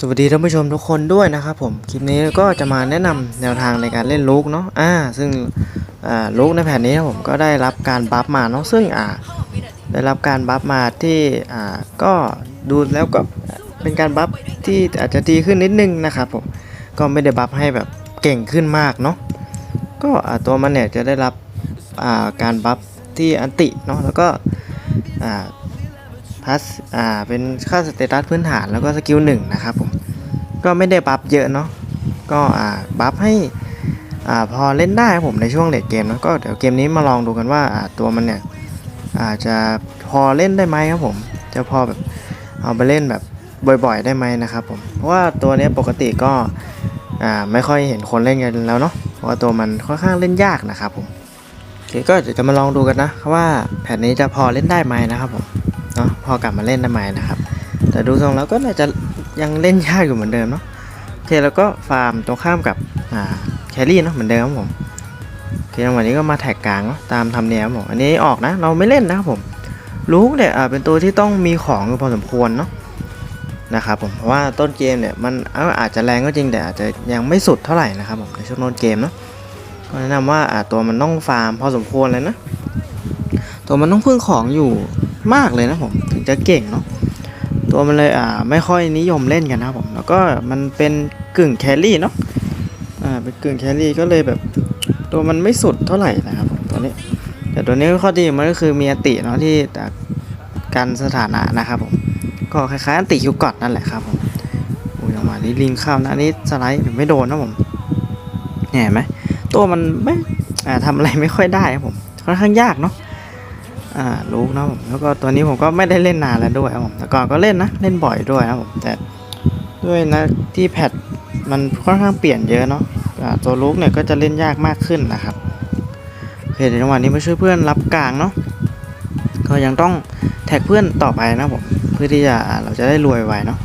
สวัสดีท่านผู้ชมทุกคนด้วยนะครับผม คลิปนี้ก็จะมาแนะนำแนวทางในการเล่นลูกเนาะอ่าซึ่งลูกในแผ่นนี้ผมก็ได้รับการบัฟมาเนาะซึ่งอ่าได้รับการบัฟมาที่อ่าก็ดูแล้วก็เป็นการบัฟที่อาจจะดีขึ้นนิดนึงนะครับผมก็ไม่ได้บัฟให้แบบเก่งขึ้นมากเนาะก็อ่าตัวมันเนี่ยจะได้รับอ่าการบัฟที่อันติเนาะแล้วก็อ่า พัสอ่าเป็นค่าสเตตัสพื้นฐานแล้วก็สกิลหนึ่งนะครับผมก็ไม่ได้บัฟเยอะเนาะก็อ่าบัฟให้อ่าพอเล่นได้ครับผมในช่วงเลดเกมนะก็เดี๋ยวเกมนี้มาลองดูกันว่าอ่าตัวมันเนี่ยอาจจะพอเล่นได้ไหมครับผม จะพอแบบเอาไปเล่นแบบบ่อยๆได้ไหมนะครับผมเพราะว่าตัวนี้ปกติก็อ่าไม่ค่อยเห็นคนเล่นกันแล้วเนาะเพราะว่าตัวมันค่อนข้างเล่นยากนะครับผมโอเคก็เดี๋ยวจะมาลองดูกันนะว่าแผ่นนี้จะพอเล่นได้ไหมนะครับผม พอกลับมาเล่นได้ไหม่นะครับ แต่ดูทรงแล้วก็น่าจะยังเล่นยากอยู่เหมือนเดิมเนาะโอเคแล้วก็ฟาร์มตรงข้ามกับอ่าแครี่เนาะเหมือนเดิมครับผมโอเคจังหวะนี้ก็มาแท็กกลางตามธรรมเนียมครับผมอันนี้ออกนะ เราไม่เล่นนะครับผมลูกเนี่ยเป็นตัวที่ต้องมีของอยู่พอสมควรเนาะนะครับผมเพราะว่าต้นเกมเนี่ยมันอาจจะแรงก็จริงแต่อาจจะยังไม่สุดเท่าไหร่นะครับผมในช่วงต้นเกมเนาะก็แนะนำว่าอ่าตัวมันต้องฟาร์มพอสมควรเลยนะ ตัวมันต้องพึ่งของอยู่ มากเลยนะผมถึงจะเก่งเนาะตัวมันเลยอ่าไม่ค่อยนิยมเล่นกันนะผมแล้วก็มันเป็นกึ่งแครี่เนาะอ่าเป็นกึ่งแครี่ก็เลยแบบ ตัวมันไม่สุดเท่าไหร่นะครับผมตัวนี้ แต่ตัวนี้ข้อดีของมันก็คือมีอติเนาะที่การสถานะนะครับผมก็คล้ายๆอันติคิวกอดนั่นแหละครับผมโอ้ยจังหวะนี้ลิงข้านะอันนี้สไลด์ไม่โดนนะผมเนี่ยเห็นไหมตัวมันไม่อ่าทำอะไรไม่ค่อยได้ครับผมค่อนข้างยากเนาะ อ่าลูกนะผมแล้วก็ตัวนี้ผมก็ไม่ได้เล่นนานแล้วด้วยครับผมแต่ก่อนก็เล่นนะเล่นบ่อยด้วยครับผมแต่ด้วยนะที่แพทมันค่อนข้างเปลี่ยนเยอะเนาะตัวลูกเนี่ยก็จะเล่นยากมากขึ้นนะครับโอเคเดี๋ยวจังหวะนี้มาช่วยเพื่อนรับกลางเนาะก็ยังต้องแท็กเพื่อนต่อไปนะผมเพื่อที่จะเราจะได้รวยไวเนาะ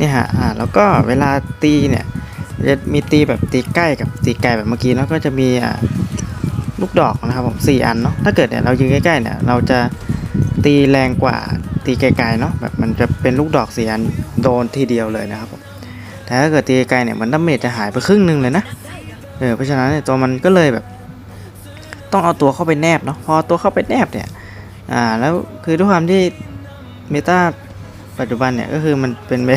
นี่ฮะอ่าแล้วก็เวลาตีเนี่ยจะมีตีแบบตีใกล้กับตีไกลแบบเมื่อกี้เนาะก็จะมีอ่า ดอกนะครับผมสี่อันเนาะถ้าเกิดเนี่ยเรายืนใกล้ๆเนี่ยเราจะตีแรงกว่าตีไกลๆเนาะแบบมันจะเป็นลูกดอกสี่อันโดนทีเดียวเลยนะครับผมแต่ถ้าเกิดตีไกลเนี่ยมันดาเมจจะหายไปครึ่งหนึ่งเลยนะเออเพราะฉะนั้นเนี่ยตัวมันก็เลยแบบ ต้องเอาตัวเข้าไปแนบเนาะพอตัวเข้าไปแนบเนี่ยอ่าแล้วคือด้วยความที่เมตาปัจจุบันเนี่ยก็คือมันเป็นเ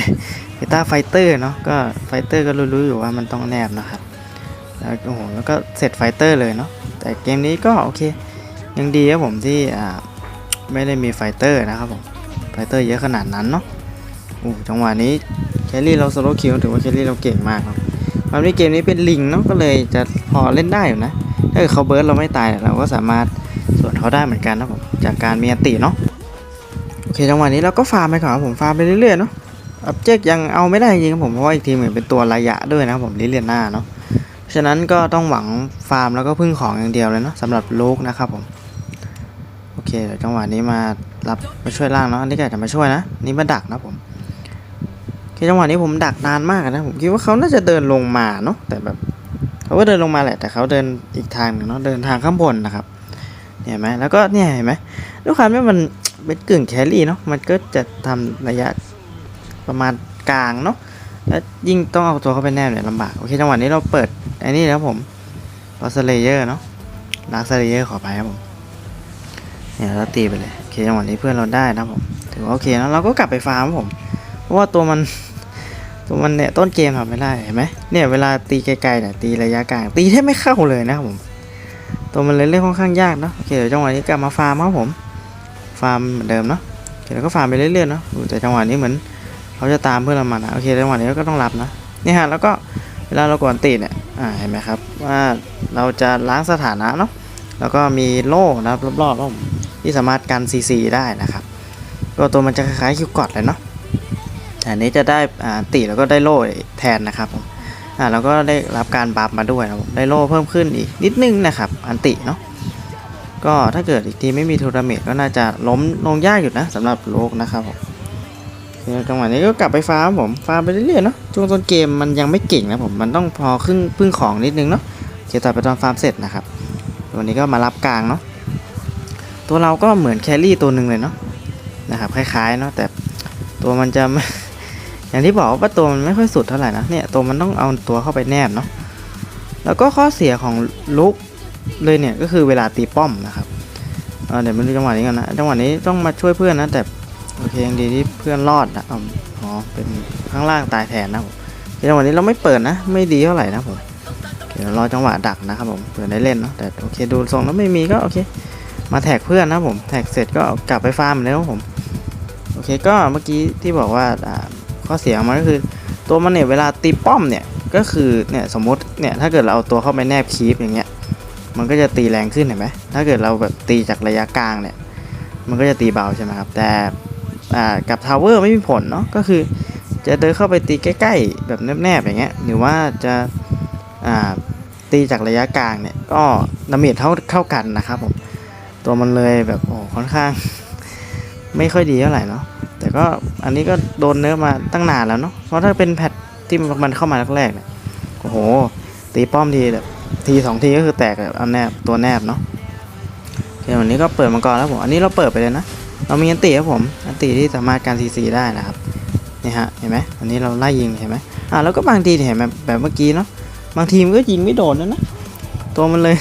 มตาไฟเตอร์เนาะก็ไฟเตอร์ก็รู้ๆอยู่ว่ามันต้องแนบนะครับแล้วโอ้โหแล้วก็เสร็จไฟเตอร์เลยเนาะ แต่เกมนี้ก็โอเค ยังดีครับผมที่ไม่ได้มีไฟเตอร์นะครับผมไฟเตอร์เยอะขนาดนั้นเนาะโอ้จังหวะนี้แคลรี่เราโซโลคิวถือว่าแคลรี่เราเก่งมากครับความที่เกมนี้เป็นลิงเนาะก็เลยจะพอเล่นได้อยู่นะถ้าเกิดเขาเบิร์ดเราไม่ตายเราก็สามารถสวนเขาได้เหมือนกันนะผมจากการมีอติเนาะโอเคจังหวะนี้เราก็ฟาร์มไปก่อนครับผมฟาร์มไปเรื่อยๆเนาะอับเจกยังเอาไม่ได้จริงครับผมเพราะว่าอีกทีมเหมือนเป็นตัวระยะด้วยนะครับผมลิเลียนหน้าเนาะ ฉะนั้นก็ต้องหวังฟาร์มแล้วก็พึ่งของอย่างเดียวเลยเนาะสำหรับลูกนะครับผมโอเคเดี๋ยวจังหวะนี้มารับมาช่วยล่างเนาะอันนี้ก็จะมาช่วยนะนี่มาดักนะผมโอเคจังหวะนี้ผมดักนานมากนะผมคิดว่าเขาน่าจะเดินลงมาเนาะแต่แบบเขาก็เดินลงมาแหละแต่เขาเดินอีกทางหนึงเนาะเดินทางข้างบนนะครับเห็นไหมแล้วก็เนี่ยเห็นไหมด้วยความที่มันเป็นกึ่งแครี่เนาะมันก็จะทำระยะประมาณกลางเนาะแล้วยิ่งต้องเอาตัวเข้าไปแนบเนี่ยลำบากโอเคจังหวะนี้เราเปิด ไอ้นี่นะครับผมบอสเลเยอร์เนาะลากสเลเยอร์ขอไปครับผมเนี่ยเราตีไปเลยโอเคจังหวะนี้เพื่อนเราได้นะผมถือว่าโอเคนะเราก็กลับไปฟาร์มผม เพราะว่าตัวมันตัวมันเนี่ยต้นเกมทำไม่ได้เห็นไหมเนี่ยเวลาตีไกลๆเนี่ยตีระยะกลางตีแทบไม่เข้าเลยนะครับผม ตัวมันเลยเล่นค่อนข้างยากเนาะโอเคเดี๋ยวจังหวะนี้กลับมาฟาร์มครับผมฟาร์มเหมือนเดิมเนาะโอเคแล้วก็ฟาร์มไปเรื่อยๆเนาะแต่จังหวะนี้เหมือนเขาจะตามเพื่อนเรามานะโอเคจังหวะนี้ก็ต้องรับนะนี่ฮะแล้วก็ เวลาเรากดอันตีเนี่ยอ่าเห็นไหมครับว่าเราจะล้างสถานะเนาะแล้วก็มีโล่นะครับรอบๆรอบที่สามารถกันซีซีได้นะครับก็ตัวมันจะคล้ายคิวกอดเลยเนาะแต่อันนี้จะได้อ่าตีแล้วก็ได้โล่แทนนะครับผมอ่าแล้วก็ได้รับการบัฟมาด้วยนะได้โล่เพิ่มขึ้นอีกนิดนึงนะครับอันติเนาะก็ถ้าเกิดอีกทีไม่มีทูราเมตก็น่าจะล้มลงยากอยู่นะสำหรับโลกนะครับผม จังหวะนี้ก็กลับไปฟาร์มผมฟาร์มไปเรื่อยๆเนาะช่วงต้นเกมมันยังไม่เก่งนะผมมันต้องพอครึ่งพึ่งของนิดนึงเนาะเกี่ยวกับไปตอนฟาร์มเสร็จนะครับตัวนี้ก็มารับกลางเนาะตัวเราก็เหมือนแครี่ตัวหนึ่งเลยเนาะนะครับคล้ายๆเนาะแต่ตัวมันจะ อย่างที่บอกว่าตัวมันไม่ค่อยสุดเท่าไหร่นะเนี่ยตัวมันต้องเอาตัวเข้าไปแนบเนาะแล้วก็ข้อเสียของลุกเลยเนี่ยก็คือเวลาตีป้อมนะครับเเดี๋ยวมาดูจังหวะนี้กันนะจังหวะนี้ต้องมาช่วยเพื่อนนะแต่ โอเคยังดีที่เพื่อนรอดนะอ๋อเป็นข้างล่างตายแทนนะผมจังหวะนี้เราไม่เปิดนะ ไม่ดีเท่าไหร่นะผมเเดี๋ยวรอจังหวะดักนะครับผมเผื่อได้เล่นเนาะแต่โอเคดูทรงแล้วไม่มีก็โอเค มาแท็กเพื่อนนะผมแท็กเสร็จก็กลับไปฟาร์มเลยครับผมโอเคก็เมื่อกี้ที่บอกว่าข้อเสียของมันก็คือตัวมันเนี่ยเวลาตีป้อมเนี่ยก็คือเนี่ยสมมติเนี่ยถ้าเกิดเราเอาตัวเข้าไปแนบคีปอย่างเงี้ยมันก็จะตีแรงขึ้นเห็นไหมถ้าเกิดเราแบบตีจากระยะกลางเนี่ยมันก็จะตีเบาใช่ไหมครับแต่ กับทาวเวอร์ไม่มีผลเนาะก็คือจะเดินเข้าไปตีใกล้ ๆ แบบแนบๆอย่างเงี้ยหรือว่าจะาตีจากระยะกลางเนี่ยก็ดาเมจเท่าเท่ากันนะครับผมตัวมันเลยแบบโอ้ค่อนข้าง ไม่ค่อยดีเท่าไหร่เนาะแต่ก็อันนี้ก็โดนเนื้อมาตั้งนานแล้วเนาะเพราะถ้าเป็นแพทที่มันเข้ามาแรกๆเนี่ยโอ้โห ตีป้อมทีแบบทีสองทีก็คือแตกแบบเอาแนบตัวแนบเนาะโอเควันนี้ก็เปิดมังกรแล้วผมอันนี้เราเปิดไปเลยนะ เรามีอันติครับผมอันติที่สามารถการซีซีได้นะครับนี่ฮะเห็นไหมอันนี้เราไล่ยิงเห็นไหมอ่าแล้วก็บางทีเห็นไหมแบบเมื่อกี้เนาะบางทีมันก็ยิงไม่โดนนะนะตัวมันเลย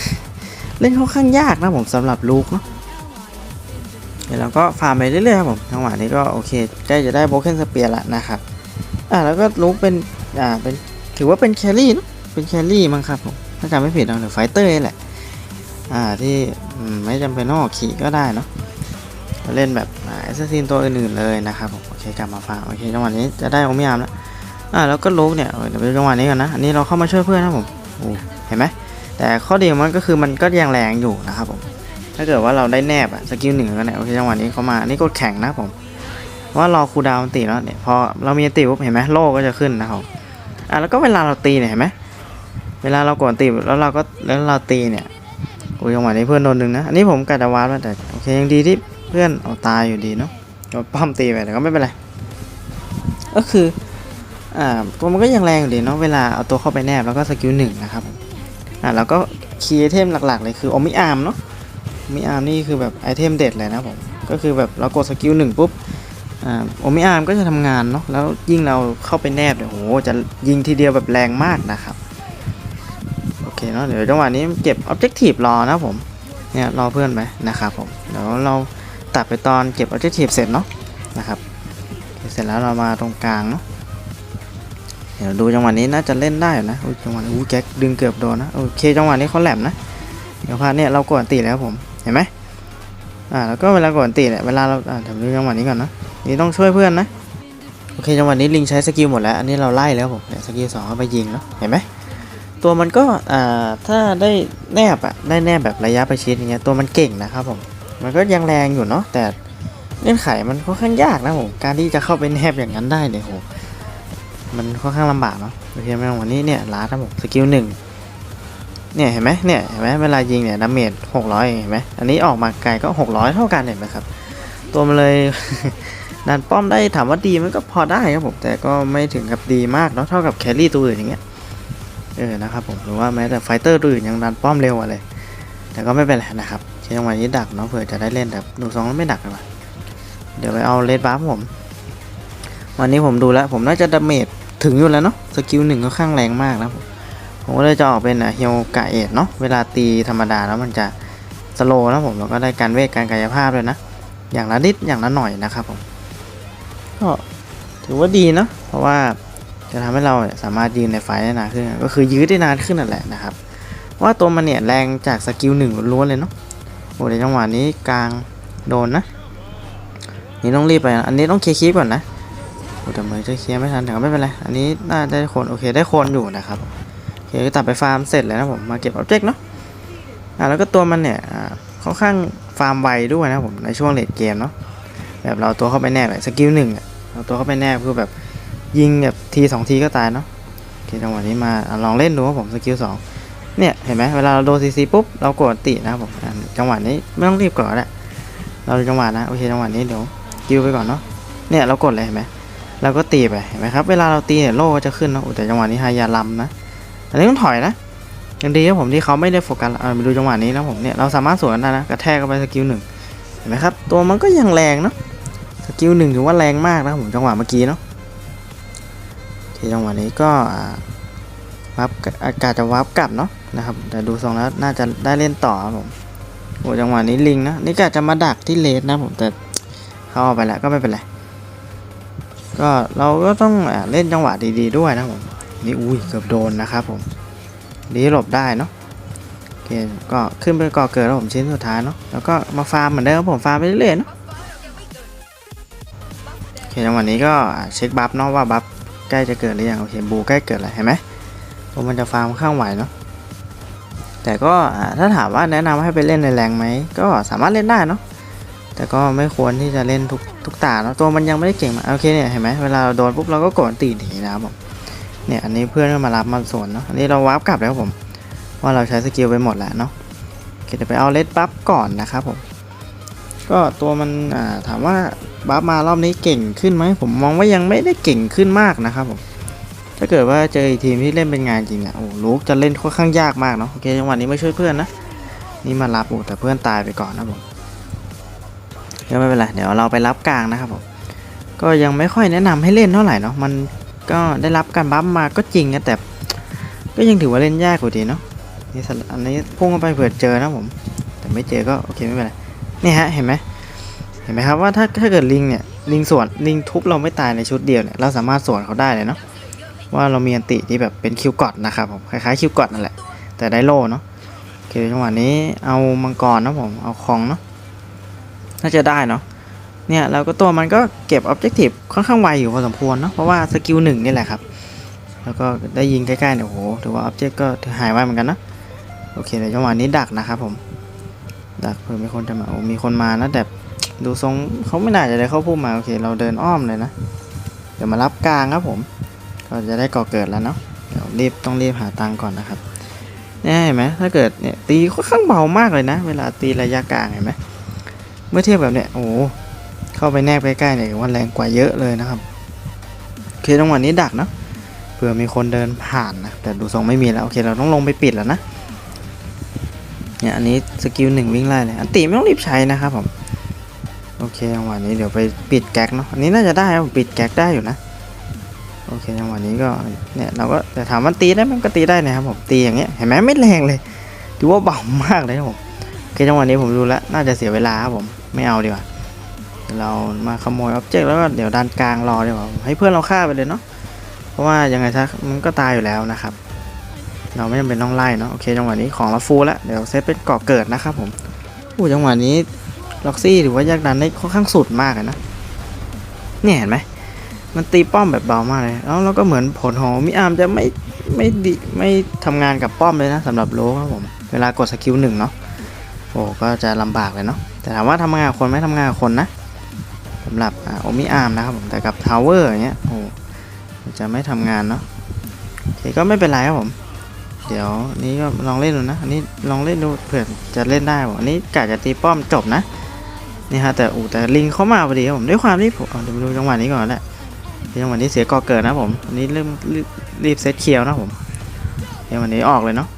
เล่นค่อนข้างยากนะผมสำหรับลูกเนาะเดี๋ยวเราก็ฟาร์มไปเรื่อยๆครับผมจังหวะนี้ก็โอเคใกล้จะได้โบเกนสเปียร์ละนะครับอ่าแล้วก็ลุกเป็นอ่าเป็นถือว่าเป็นแครี่เนอะเป็นแครี่มั้งครับผมถ้าจำไม่ผิดเราหรือไฟเตอร์แหละอ่าที่ไม่จำเป็นต้องออกขี่ก็ได้เนาะ เล่นแบบแอสซัสซินตัวอื่นๆเลยนะครับผมโอเคกลับมาฟาร์มโอเคจังหวะนี้จะได้โอมิยามแล้วอ่าแล้วก็ลุกเนี่ยเดี๋ยวไปจังหวะนี้กันนะอันนี้เราเข้ามาช่วยเพื่อนนะผมโอ้เห็นไหมแต่ข้อดีของมันก็คือมันก็ยังแรงอยู่นะครับผมถ้าเกิดว่าเราได้แนบอะสกิลหนึ่งแล้วเนี่ยโอเคจังหวะนี้เขามาอันนี้กดแข่งนะผมว่ารอคูดาวตีแล้วเนี่ยพอเรามีตีปุ๊บเห็นไหมโล่ก็จะขึ้นนะครับอะแล้วก็เวลาเราตีเนี่ยเห็นไหมเวลาเรากดตีแล้วเราก็แล้วเราตีเนี่ยโอ้ยจังหวะนี้เพื่อนโดนดึงนะอันนี้ผมกัดจะวาดมาแต่โอเคยังดีที่ เพื่อนเอาตายอยู่ดีเนาะก็ป้อมตีไปแต่ก็ไม่เป็นไร ก็คือ อ่าตัวมันก็ยังแรงอยู่ดีเนาะเวลาเอาตัวเข้าไปแนบแล้วก็สกิลหนึ่งนะครับ อ่าแล้วก็คีย์ไอเทมหลักๆเลยคือโอมิอาร์มเนาะมิอาร์มนี่คือแบบไอเทมเด็ดเลยนะผม ก็คือแบบเรากดสกิลหนึ่งปุ๊บอ่าโอมิอาร์มก็จะทำงานเนาะแล้วยิ่งเราเข้าไปแนบเนี่ยโหจะยิงทีเดียวแบบแรงมากนะครับโอเคเนาะเดี๋ยวจังหวะนี้เก็บ Objective รอนะผมเนี่ยรอเพื่อนไปนะครับผมเดี๋ยวเรา ตัดไปตอนเก็บ Objective เสร็จเนาะนะครับเสร็จแล้วเรามาตรงกลางเนาะเดี๋ยวดูจังหวะนี้น่าจะเล่นได้นะจังหวะนี้อู้แจ็คดึงเกือบโดนนะโอเคจังหวะนี้เขาแหลมนะเดี๋ยวพาเนี่ยเรากดอันตีแล้วผมเห็นไหมอ่าแล้วก็เวลากดอันตีเนี่ยเวลาเราอ่าเดี๋ยวดูจังหวะนี้ก่อนนะนี่ต้องช่วยเพื่อนนะโอเคจังหวะนี้ลิงใช้สกิลหมดแล้วอันนี้เราไล่แล้วผมเนี่ยสกิลสองเข้าไปยิงเนาะเห็นไหมตัวมันก็อ่าถ้าได้แนบอะได้แนบแบบระยะประชิดอย่างเงี้ยตัวมันเก่งนะครับผม มันก็ยังแรงอยู่เนาะแต่เงื่อนไขมันค่อนข้างยากนะผมการที่จะเข้าไปแนบอย่างนั้นได้เนี่ยโหมันค่อนข้างลำบากเนาะโอเคไหมวันนี้เนี่ยลาดนะผมสกิลหนึ่งเนี่ยเห็นไหมเนี่ยเห็นไหมเวลายิงเนี่ยดาเมจหกร้อยเห็นไหมอันนี้ออกมาไกลก็หกร้อยเท่ากันเห็นไหมครับ ตัวมันเลยดันป้อมได้ถามว่าดีมันก็พอได้ครับผมแต่ก็ไม่ถึงกับดีมากเนาะเท่ากับแครี่ตัวอื่นอย่างเงี้ยเออนะครับผมหรือว่าแม้แต่ไฟเตอร์ตัวอื่นยังดันป้อมเร็วกว่าเลยแต่ก็ไม่เป็นไรนะครับ ใช้จังหวะนี้ดักเนาะเผื่อจะได้เล่นแต่ดูสองแล้วไม่ดักเลยว่ะเดี๋ยวไปเอาเลดบัฟผม วันนี้ผมดูแล้ว ผมน่าจะดาเมจถึงอยู่แล้วเนาะสกิลหนึ่งก็ข้างแรงมากนะผมผมก็เลยจะออกเป็นเฮียวกะเอ็ดเนาะเวลาตีธรรมดาแล้วมันจะสโลนะผมแล้วก็ได้การเวทการกายภาพเลยนะ อย่างละนิดอย่างละหน่อยนะครับผมก็ถือว่าดีเนาะเพราะว่าจะทำให้เราสามารถยืนในไฟได้นานขึ้น ก็คือยื้อได้นานขึ้นนั่นแหละนะครับ ว่าตัวมันเนี่ยแรงจากสกิลหนึ่งล้วนเลยเนาะ โอ้ในจังหวะนี้กลางโดนนะ นี่ต้องรีบไปนะอันนี้ต้องเคลียร์คลิปก่อนนะโอ้แต่เหมือนจะเคลียร์ไม่ทันแต่ก็ไม่เป็นไร อันนี้น่าได้คนโอเคได้คนอยู่นะครับโอเคก็ตัดไปฟาร์มเสร็จแล้วนะผมมาเก็บออบเจกต์เนาะอ่าแล้วก็ตัวมันเนี่ยอ่าค่อนข้างฟาร์มไวด้วยนะผมในช่วงเลดเกมเนาะแบบเราตัวเข้าไปแนบแบบสกิลหนึ่งอะเราตัวเข้าไปแนบคือแบบยิงแบบทีสองทีก็ตายเนาะโอเคจังหวะนี้มาอะลองเล่นดูครับผมสกิลสอง เนี่ยเห็นไหมเวลาเราโดนซีซีปุ๊บเรากดตินะครับผมจังหวะนี้ไม่ต้องรีบกดก็ได้เราจังหวะนะโอเคจังหวะนี้เดี๋ยวกิวไปก่อนเนาะเนี่ยเรากดเลยเห็นไหมเราก็ตีไปเห็นไหมครับเวลาเราตีเนี่ยโล่ก็จะขึ้นเนาะโอ้แต่จังหวะนี้ฮายาลัมนะอันนี้ต้องถอยนะยังดีครับผมที่เขาไม่ได้โฟกัสเอาดูจังหวะนี้นะผมเนี่ยเราสามารถสวนได้นะกระแทกเข้าไปสกิลหนึ่งเห็นไหมครับตัวมันก็ยังแรงเนาะสกิลหนึ่งถือว่าแรงมากนะผมจังหวะเมื่อกี้เนาะที่จังหวะนี้ก็ วับอากาศจะวับกลับเนาะนะครับแต่ดูทรงแล้วน่าจะได้เล่นต่อครับผมโอ้จังหวะนี้ลิงนะนี่กะจะมาดักที่เลสนะผมแต่เข้าเอาไปแล้วก็ไม่เป็นไรก็เราก็ต้องเล่นจังหวะดีๆด้วยนะผมนี่อุ้ยเกือบโดนนะครับผมดีหลบได้เนาะโอเคก็ขึ้นไปก่อเกิดแล้วผมชิ้นสุดท้ายเนาะแล้วก็มาฟาร์มเหมือนเดิมผมฟาร์มไปเรื่อยๆเนาะโอเคจังหวะนี้ก็เช็คบัฟเนาะว่าบัฟใกล้จะเกิดหรือยังโอเคบูใกล้เกิดแล้วเห็นไหม ผมมันจะฟาร์มข้างไหวเนาะแต่ก็ถ้าถามว่าแนะนำให้ไปเล่นในแรงไหมก็สามารถเล่นได้เนาะแต่ก็ไม่ควรที่จะเล่นทุกทุกตาเนาะตัวมันยังไม่ได้เก่งมาโอเคเนี่ยเห็นไหมเวลาเราโดนปุ๊บเราก็กดตีหนีนะครับผมเนี่ยอันนี้เพื่อนก็มารับมาสวนเนาะอันนี้เราวาร์ปกลับแล้วผมว่าเราใช้สกิลไปหมดแล้วเนาะเดี๋ยวไปเอาเลดบัฟก่อนนะครับผมก็ตัวมันถามว่าบัฟมารอบนี้เก่งขึ้นไหมผมมองว่ายังไม่ได้เก่งขึ้นมากนะครับผม ถ้าเกิดว่าเจออีกทีมที่เล่นเป็นงานจริงเนี่ยโอ้ลูกจะเล่นค่อนข้างยากมากเนาะโอเคจังหวะนี้ไมาช่วยเพื่อนนะนี่มารับโอ้แต่เพื่อนตายไปก่อนนะผมก็ไม่เป็นไรเดี๋ยวเราไปรับกลางนะครับผมก็ยังไม่ค่อยแนะนำให้เล่นเท่าไหร่เนาะมันก็ได้รับการบัฟมาก็จริงนะแต่ ก็ยังถือว่าเล่นยากกว่าดีเนาะนี่สอันนี้พุ่งไปเผื่อเจอนะผม แต่ไม่เจอก็โอเคไม่เป็นไรนี่ฮะเห็นไหมเห็นไหมครับว่าถ้าถ้าเกิดลิงเนี่ยลิงสวนลิงทุบเราไม่ตายในชุดเดียวเนี่ยเราสามารถสวนเขาได้เลยเนาะ ว่าเรามีอันติที่แบบเป็นคิวกอดนะครับผมคล้ายๆคิวกอดนั่นแหละ แต่ได้โล่เนาะโอเคจังหวะนี้เอามังกรนะผมเอาคองเนาะน่าจะได้เนาะเนี่ยแล้วก็ตัวมันก็เก็บออบเจกตีฟค่อนข้างไวอยู่พอสมควรเนาะเพราะว่าสกิลหนึ่งนี่แหละครับ แล้วก็ได้ยิงใกล้ๆเนี่ยโอ้โหถือว่าออบเจกต์ก็หายไวเหมือนกันนะโอเคในจังหวะนี้ดักนะครับผมดักเผื่อมีคนจะมาโอ้มีคนมานะแต่ดูทรงเขาไม่น่าจะได้เข้าพุ่มมาโอเค เราเดินอ้อมเลยนะ เดี๋ยวมารับกลางครับผม ก็จะได้ก่อเกิดแล้วเนาะเดี๋ยวรีบต้องรีบหาตังค์ก่อนนะครับเนี่ยเห็นไหมถ้าเกิดเนี่ยตีค่อนข้างเบามากเลยนะ เวลาตีระยะกลางเห็นไหมเมื่อเทียบแบบเนี้ยโอ้เข้าไปแนบใกล้ๆเนี่ยว่าแรงกว่าเยอะเลยนะครับโอเคจังหวะนี้ดักเนาะเผื่อมีคนเดินผ่านนะแต่ดูทรงไม่มีแล้วโอเคเราต้องลงไปปิดแล้วนะเนี่ยอันนี้สกิลหนึ่งวิ่งไล่เลยอันติไม่ต้องรีบใช้นะครับผมโอเคจังหวะนี้เดี๋ยวไปปิดแก๊กเนาะอันนี้น่าจะได้ครับผมปิดแก๊กได้อยู่นะ เคจังหวะนี้ก็เนี่ยเราก็แต่ถามว่าตีได้มันก็ตีได้นะครับผมตีอย่างเงี้ยเห็นไหมไม่แรงเลยถือว่าเบามากเลยครับผมโอเคจังหวะนี้ผมดูแล้วน่าจะเสียเวลาครับผมไม่เอาดีกว่าเรามาขโมยอ็อบเจกต์แล้วก็เดี๋ยวดันกลางรอดีกว่าให้เพื่อนเราฆ่าไปเลยเนาะเพราะว่ายังไงซะมันก็ตายอยู่แล้วนะครับ เราไม่จำเป็นต้องไล่เนาะโอเคจังหวะนี้ของเราฟูลแล้วเดี๋ยวเซตเป็นก่อเกิดนะครับผมอู้จังหวะนี้ล็อกซี่หรือว่าแยกดันได้ค่อนข้างสุดมากเลยนะเนี่ยเห็นไหม มันตีป้อมแบบเบามากเลยแล้วเราก็เหมือนผลของมิอามจะไม่ไม่ดีไม่ทำงานกับป้อมเลยนะสำหรับโลครับผม เวลากดสกิลหนึ่งเนาะโอ้ก็จะลำบากเลยเนาะแต่ถามว่าทำงานคนไหมทำงานคนนะสำหรับอ่าโอมิอาร์มนะครับผมแต่กับทาวเวอร์อย่างเงี้ยโอ้จะไม่ทำงานเนาะโอเคก็ไม่เป็นไรครับผม เดี๋ยวนี้ก็ลองเล่นดูนะอันนี้ลองเล่นดูเผื่อจะเล่นได้ผมอันนี้กะจะตีป้อมจบนะนี่ฮะแต่อูแต่ลิงเข้ามาพอดีครับผมด้วยความที่ผมเดี๋ยวดูจังหวะนี้ก่อนแหละ จังหวะนี้เสียกอเกิดนะผมอันนี้เริ่มรีบเซตเคียวนะผมเดี๋ยววันนี้ออกเลยเนาะ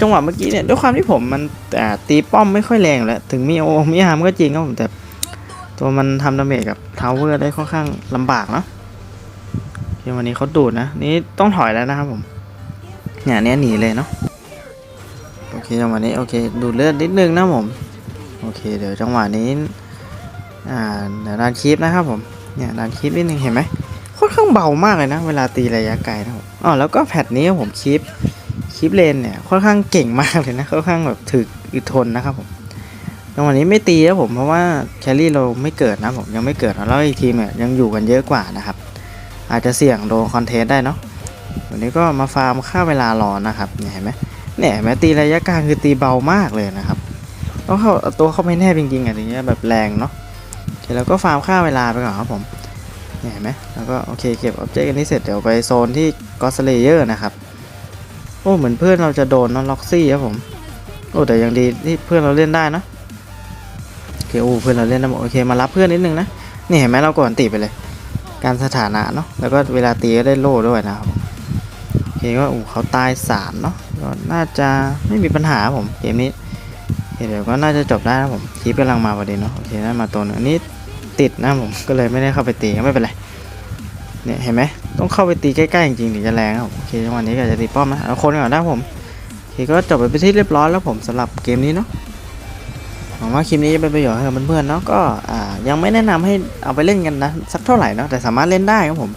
จังหวะเมื่อกี้เนี่ยด้วยความที่ผมมันแต่ตีป้อมไม่ค่อยแรงแล้วถึงมีโอมีฮามก็จริงครับผมแต่ตัวมันทำดาเมจกับทาวเวอร์ได้ค่อนข้างลำบากเนาะเดี๋ยววันนี้เขาดูดนะ นี่ต้องถอยแล้วนะครับผมเนี่ยเนี้ยหนีเลยเนาะโอเคจังหวะนี้โอเคดูดเลือดนิดนึงนะผมโอเคเดี๋ยวจังหวะนี้อ่าเดี๋ยวดันคลิปนะครับผมเนี่ยดันคลิปนิดนึงเห็นไหม ค่อนข้างเบามากเลยนะ เวลาตีระยะไกลนะครับอ๋อแล้วก็แพทนี้ผมคลิปคลิปเลนเนี่ยค่อนข้างเก่งมากเลยนะค่อนข้างแบบถึกอึดทนนะครับผมจังหวะนี้ไม่ตีแล้วผมเพราะว่าแคลรี่เราไม่เกิดนะผมยังไม่เกิดแล้วอีกทีมเนี่ยยังอยู่กันเยอะกว่านะครับ อาจจะเสี่ยงโดนคอนเทสได้เนาะวันนี้ก็มาฟาร์มค่าเวลารอนะครับเห็นไหมเนี่ยเห็นไหมตีระยะกลางคือตีเบามากเลยนะครับต้องเข้าตัวเข้าไม่แนบจริงๆอะอย่างเงี้ยแบบแรงเนาะโอเคแล้วก็ฟาร์มค่าเวลาไปก่อนครับผม เห็นไหมแล้วก็โอเคเก็บออบเจกต์อันนี้เสร็จเดี๋ยวไปโซนที่กอสเลเยอร์นะครับ โอ้เหมือนเพื่อนเราจะโดนนอนล็อกซี่ครับผม โอ้แต่ยังดีที่เพื่อนเราเล่นได้นะโอเคโอ้เพื่อนเราเล่นได้หมดโอเคมารับเพื่อนนิดนึงนะนี่เห็นไหมเรากดอันติไปเลย การสถานะเนาะแล้วก็เวลาตีก็ได้โล่ด้วยนะครับผมโอเคก็โอ้เขาตายสามเนาะก็น่าจะไม่มีปัญหาผมเกมนี้เดี๋ยวก็น่าจะจบได้นะผมคีปกำลังมาพอดีเนาะโอเคได้มาตัวหนึงอันนี้ ติดนะผมก็เลยไม่ได้เข้าไปตีก็ไม่เป็นไรเนี่ยเห็นไหมต้องเข้าไปตีใกล้ๆจริงๆถึงจะแรงครับโอเคจังหวะนี้ก็จะตีป้อมนะเอาคนก่อนนะผมโอเคก็จบไปเป็นที่เรียบร้อยแล้วผมสำหรับเกมนี้เนาะหวังว่าคลิปนี้จะเป็นประโยชน์ให้กับเพื่อนๆเนาะก็อ่ายังไม่แนะนำให้เอาไปเล่นกันนะสักเท่าไหร่เนาะแต่สามารถเล่นได้ครับผม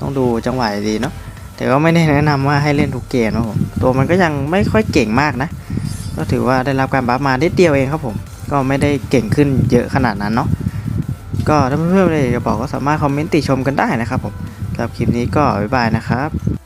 ต้องดูจังหวะดีเนาะแต่ก็ไม่ได้แนะนำว่าให้เล่นทุกเกมนะผมตัวมันก็ยังไม่ค่อยเก่งมากนะ ก็ถือว่าได้รับการบัฟมานิดเดียวเองครับผม ก็ไม่ได้เก่งขึ้นเยอะขนาดนั้นเนาะ ก็ถ้าเพื่อนๆเลยจะบอกก็สามารถคอมเมนต์ติชมกันได้นะครับผมสำหรับคลิปนี้ก็บ๊ายบายนะครับ